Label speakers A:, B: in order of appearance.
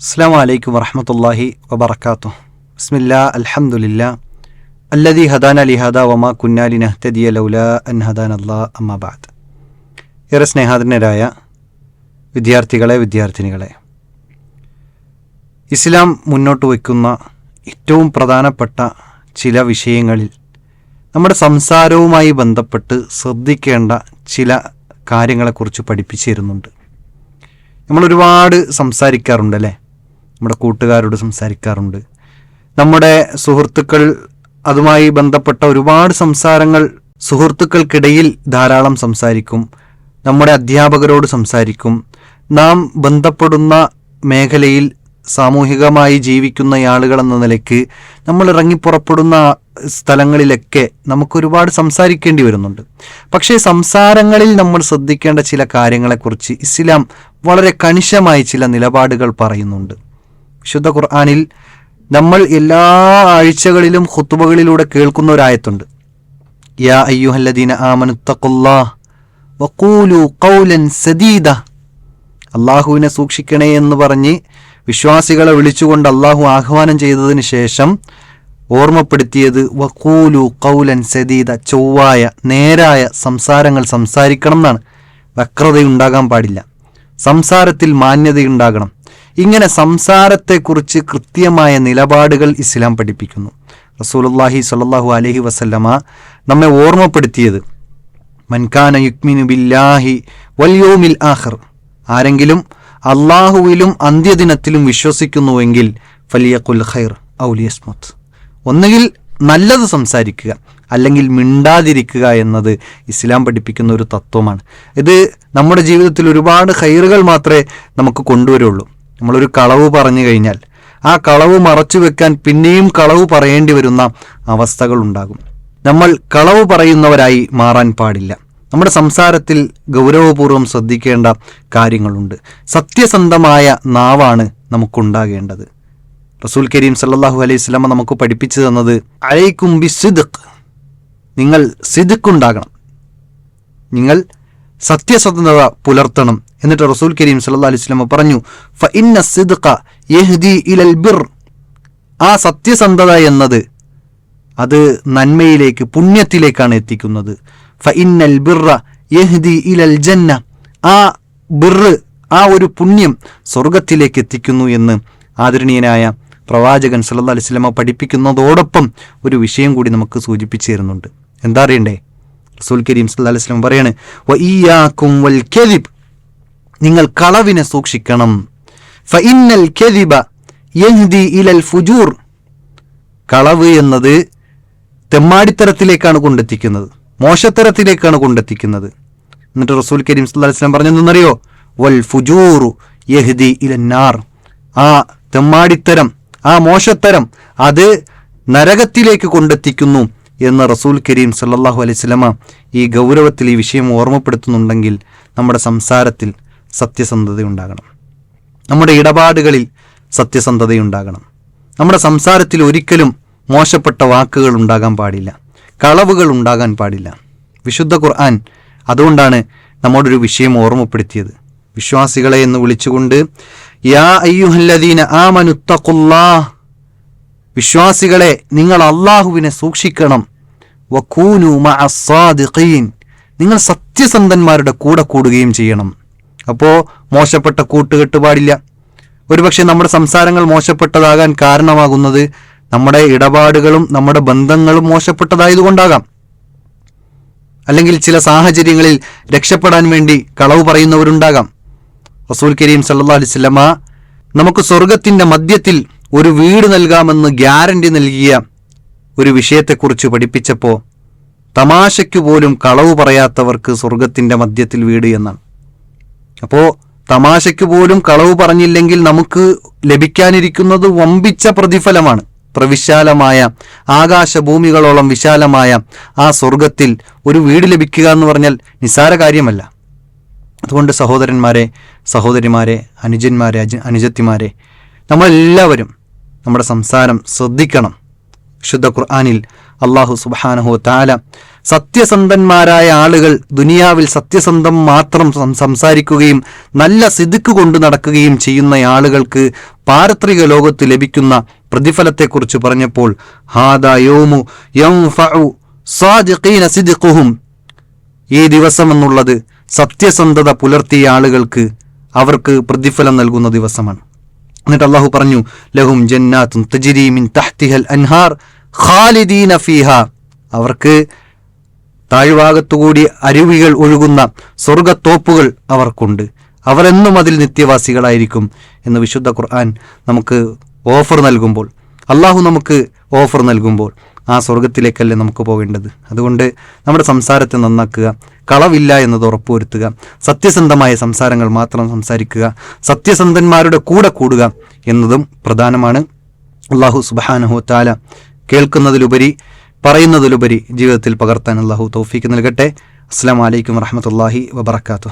A: അസ്സാം വലൈക്കും വറഹമത്തല്ലാഹി വബർക്കാത്തു ബിസ്മില്ല അൽഹംദുലില്ല അല്ലദി ഹദാന ലിഹദ വമ കുന്നാലി നഹ്തദിയ ലൗല അൻ ഹദാൻ അല്ലാ അമ്മാബാദ് ഏറെ സ്നേഹാധനരായ വിദ്യാർത്ഥികളെ വിദ്യാർത്ഥിനികളെ ഇസ്ലാം മുന്നോട്ട് വയ്ക്കുന്ന ഏറ്റവും പ്രധാനപ്പെട്ട ചില വിഷയങ്ങളിൽ നമ്മുടെ സംസാരവുമായി ബന്ധപ്പെട്ട് ശ്രദ്ധിക്കേണ്ട ചില കാര്യങ്ങളെക്കുറിച്ച് പഠിപ്പിച്ചു തരുന്നുണ്ട് നമ്മൾ ഒരുപാട് സംസാരിക്കാറുണ്ട് അല്ലേ നമ്മുടെ കൂട്ടുകാരോട് സംസാരിക്കാറുണ്ട്. നമ്മുടെ സുഹൃത്തുക്കൾ അതുമായി ബന്ധപ്പെട്ട ഒരുപാട് സംസാരങ്ങൾ സുഹൃത്തുക്കൾക്കിടയിൽ ധാരാളം സംസാരിക്കും. നമ്മുടെ അധ്യാപകരോട് സംസാരിക്കും. നാം ബന്ധപ്പെടുന്ന മേഖലയിൽ സാമൂഹികമായി ജീവിക്കുന്ന ആളുകൾ എന്ന നിലയ്ക്ക് നമ്മൾ ഇറങ്ങിപ്പുറപ്പെടുന്ന സ്ഥലങ്ങളിലൊക്കെ നമുക്ക് ഒരുപാട് സംസാരിക്കേണ്ടി വരുന്നുണ്ട്. പക്ഷേ സംസാരങ്ങളിൽ നമ്മൾ ശ്രദ്ധിക്കേണ്ട ചില കാര്യങ്ങളെക്കുറിച്ച് ഇസ്ലാം വളരെ കണിശമായി ചില നിലപാടുകൾ പറയുന്നുണ്ട്. വിശുദ്ധ ഖുർആാനിൽ നമ്മൾ എല്ലാ ആഴ്ചകളിലും ഹുത്തുബകളിലൂടെ കേൾക്കുന്ന ഒരായത്തുണ്ട് യാ അയ്യുഹല്ലദീന ഖൗലൻ സദീദ. അള്ളാഹുവിനെ സൂക്ഷിക്കണേ എന്ന് പറഞ്ഞ് വിശ്വാസികളെ വിളിച്ചുകൊണ്ട് അള്ളാഹു ആഹ്വാനം ചെയ്തതിന് ശേഷം ഓർമ്മപ്പെടുത്തിയത് വക്കൂലു കൗലൻ സദീദ ചൊവ്വായ നേരായ സംസാരങ്ങൾ സംസാരിക്കണം എന്നാണ്. വക്രതയുണ്ടാകാൻ പാടില്ല. സംസാരത്തിൽ മാന്യതയുണ്ടാകണം. ഇങ്ങനെ സംസാരത്തെക്കുറിച്ച് കൃത്യമായ നിലപാടുകൾ ഇസ്ലാം പഠിപ്പിക്കുന്നു. റസൂലുല്ലാഹി സ്വല്ലല്ലാഹു അലഹി വസല്ലമ നമ്മെ ഓർമ്മപ്പെടുത്തിയത് മൻകാന യുക്മിനു ബില്ലാഹി വൽയോമിൽ ആഹർ ആരെങ്കിലും അള്ളാഹുവിലും അന്ത്യദിനത്തിലും വിശ്വസിക്കുന്നുവെങ്കിൽ ഫലിയഖുൽ ഖൈർ ഔലിയസ്മുത്ത് ഒന്നുകിൽ നല്ലത് സംസാരിക്കുക അല്ലെങ്കിൽ മിണ്ടാതിരിക്കുക എന്നത് ഇസ്ലാം പഠിപ്പിക്കുന്ന ഒരു തത്വമാണ്. ഇത് നമ്മുടെ ജീവിതത്തിൽ ഒരുപാട് ഖൈറുകൾ മാത്രമേ നമുക്ക് കൊണ്ടുവരുള്ളൂ. നമ്മളൊരു കളവ് പറഞ്ഞു കഴിഞ്ഞാൽ ആ കളവ് മറച്ചു വെക്കാൻ പിന്നെയും കളവ് പറയേണ്ടി വരുന്ന അവസ്ഥകൾ ഉണ്ടാകും. നമ്മൾ കളവ് പറയുന്നവരായി മാറാൻ പാടില്ല. നമ്മുടെ സംസാരത്തിൽ ഗൗരവപൂർവം ശ്രദ്ധിക്കേണ്ട കാര്യങ്ങളുണ്ട്. സത്യസന്ധമായ നാവാണ് നമുക്കുണ്ടാകേണ്ടത്. റസൂൽ കരീം സല്ലാഹു അലൈഹി സ്വലമ നമുക്ക് പഠിപ്പിച്ചു തന്നത് അലൈക്കും ബി സിദുഖ് നിങ്ങൾ സിദുക്ക് ഉണ്ടാകണം നിങ്ങൾ സത്യസന്ധത പുലർത്തണം. എന്നിട്ട് റസൂൽ കരീം സല്ലാ അലൈഹി സ്വലമ പറഞ്ഞു സിദ്ഖ യഹ്ദി ഇലൽ ബിർ. ആ സത്യസന്ധത എന്നത് അത് നന്മയിലേക്ക് പുണ്യത്തിലേക്കാണ് എത്തിക്കുന്നത്. ബിർറ യഹ്ദി ഇലൽ ജന്ന. ആ ബിറ് ആ ഒരു പുണ്യം സ്വർഗത്തിലേക്ക് എത്തിക്കുന്നു എന്ന് ആദരണീയനായ പ്രവാചകൻ സല്ലാ അലൈഹി വസല്ലമ പഠിപ്പിക്കുന്നതോടൊപ്പം ഒരു വിഷയം കൂടി നമുക്ക് സൂചിപ്പിച്ചു തരുന്നുണ്ട്. എന്താ അറിയണ്ടേ? റസൂൽ കരീം സല്ലാ അലൈഹി പറയാണ് വ ഇയ്യാക്കും വൽ കദിബ്. നിങ്ങൾ കളവിനെ സൂക്ഷിക്കണം. ഫ ഇന്നൽ കദിബ യഹ്ദി ഇലൽ ഫുജൂർ. കളവ് എന്നത് തെമ്മാടിത്തരത്തിലേക്കാണ് കൊണ്ടെത്തിക്കുന്നത് മോശത്തരത്തിലേക്കാണ് കൊണ്ടെത്തിക്കുന്നത്. എന്നിട്ട് റസൂൽ കരീം സല്ലാ അലൈഹി പറഞ്ഞെന്നറിയോ വൽ ഫുജൂറു യഹ്ദി ഇലന്നാർ ആ തെമ്മാടിത്തരം ആ മോശത്തരം അത് നരകത്തിലേക്ക് കൊണ്ടെത്തിക്കുന്നു. എന്ന് റസൂൽ കരീം സല്ലാഹു അലൈഹി വസല്ലമ ഈ ഗൗരവത്തിൽ ഈ വിഷയം ഓർമ്മപ്പെടുത്തുന്നുണ്ടെങ്കിൽ നമ്മുടെ സംസാരത്തിൽ സത്യസന്ധതയുണ്ടാകണം. നമ്മുടെ ഇടപാടുകളിൽ സത്യസന്ധതയുണ്ടാകണം. നമ്മുടെ സംസാരത്തിൽ ഒരിക്കലും മോശപ്പെട്ട വാക്കുകൾ ഉണ്ടാകാൻ പാടില്ല. കളവുകൾ ഉണ്ടാകാൻ പാടില്ല. വിശുദ്ധ ഖുർആൻ അതുകൊണ്ടാണ് നമ്മോടൊരു വിഷയം ഓർമ്മപ്പെടുത്തിയത്. വിശ്വാസികളെ എന്ന് വിളിച്ചുകൊണ്ട് യാ അയ്യുഹല്ലദീന വിശ്വാസികളെ നിങ്ങൾ അള്ളാഹുവിനെ സൂക്ഷിക്കണം. വക്കൂനു മഅസ്സാദിഖീൻ നിങ്ങൾ സത്യസന്ധന്മാരുടെ കൂടെ കൂടുകയും ചെയ്യണം. അപ്പോൾ മോശപ്പെട്ട കൂട്ടുകെട്ട് പാടില്ല ഒരുപക്ഷെ നമ്മുടെ സംസാരങ്ങൾ മോശപ്പെട്ടതാകാൻ കാരണമാകുന്നത് നമ്മുടെ ഇടപാടുകളും നമ്മുടെ ബന്ധങ്ങളും മോശപ്പെട്ടതായതുകൊണ്ടാകാം. അല്ലെങ്കിൽ ചില സാഹചര്യങ്ങളിൽ രക്ഷപ്പെടാൻ വേണ്ടി കളവ് പറയുന്നവരുണ്ടാകാം. റസൂൽ കരീം സല്ലാ അലിസ്ലമ നമുക്ക് സ്വർഗത്തിന്റെ മധ്യത്തിൽ ഒരു വീട് നൽകാമെന്ന് ഗ്യാരണ്ടി നൽകിയ ഒരു വിഷയത്തെക്കുറിച്ച് പഠിപ്പിച്ചപ്പോൾ തമാശയ്ക്ക് പോലും കളവ് പറയാത്തവർക്ക് സ്വർഗത്തിന്റെ മധ്യത്തിൽ വീട് എന്നാണ്. അപ്പോൾ തമാശയ്ക്ക് പോലും കളവ് പറഞ്ഞില്ലെങ്കിൽ നമുക്ക് ലഭിക്കാനിരിക്കുന്നത് വമ്പിച്ച പ്രതിഫലമാണ്. പ്രവിശാലമായ ആകാശഭൂമികളോളം വിശാലമായ ആ സ്വർഗത്തിൽ ഒരു വീട് ലഭിക്കുക എന്ന് പറഞ്ഞാൽ നിസ്സാര കാര്യമല്ല. അതുകൊണ്ട് സഹോദരന്മാരെ സഹോദരിമാരെ അനുജന്മാരെ അനുജത്തിമാരെ നമ്മളെല്ലാവരും നമ്മുടെ സംസാരം ശ്രദ്ധിക്കണം. ശുദ്ധ ഖുർആാനിൽ അള്ളാഹു സുബാനഹു താല സത്യസന്ധന്മാരായ ആളുകൾ ദുനിയാവിൽ സത്യസന്ധം മാത്രം സംസാരിക്കുകയും നല്ല സിതുക്ക് കൊണ്ട് നടക്കുകയും ചെയ്യുന്ന ആളുകൾക്ക് പാരത്രിക ലോകത്ത് ലഭിക്കുന്ന പ്രതിഫലത്തെക്കുറിച്ച് പറഞ്ഞപ്പോൾ ഈ ദിവസം എന്നുള്ളത് സത്യസന്ധത പുലർത്തിയ ആളുകൾക്ക് അവർക്ക് പ്രതിഫലം നൽകുന്ന ദിവസമാണ്. എന്നിട്ട് അള്ളാഹു പറഞ്ഞു ലഹും ജന്നാത്തും തജ്രി മിൻ തഹ്തിഹൽ അൻഹാർ ഖാലിദീന ഫീഹ. അവർക്ക് താഴ്ഭാഗത്തുകൂടി അരുവികൾ ഒഴുകുന്ന സ്വർഗത്തോപ്പുകൾ അവർക്കുണ്ട്. അവരെന്നും അതിൽ നിത്യവാസികളായിരിക്കും എന്ന് വിശുദ്ധ ഖുർആൻ നമുക്ക് ഓഫർ നൽകുമ്പോൾ അള്ളാഹു നമുക്ക് ഓഫർ നൽകുമ്പോൾ ആ സ്വർഗത്തിലേക്കല്ലേ നമുക്ക് പോകേണ്ടത് അതുകൊണ്ട് നമ്മുടെ സംസാരത്തെ നന്നാക്കുക. കളവില്ല എന്നത് ഉറപ്പുവരുത്തുക. സത്യസന്ധമായ സംസാരങ്ങൾ മാത്രം സംസാരിക്കുക. സത്യസന്ധന്മാരുടെ കൂടെ കൂടുക എന്നതും പ്രധാനമാണ്. അള്ളാഹു സുബാനഹു താല കേൾക്കുന്നതിലുപരി പറയുന്നതിലുപരി ജീവിതത്തിൽ പകർത്താൻ അള്ളാഹു തൗഫീക്ക് നൽകട്ടെ. അസ്സാം വലൈക്കും വറഹമത്തല്ലാഹി വബർക്കാത്തു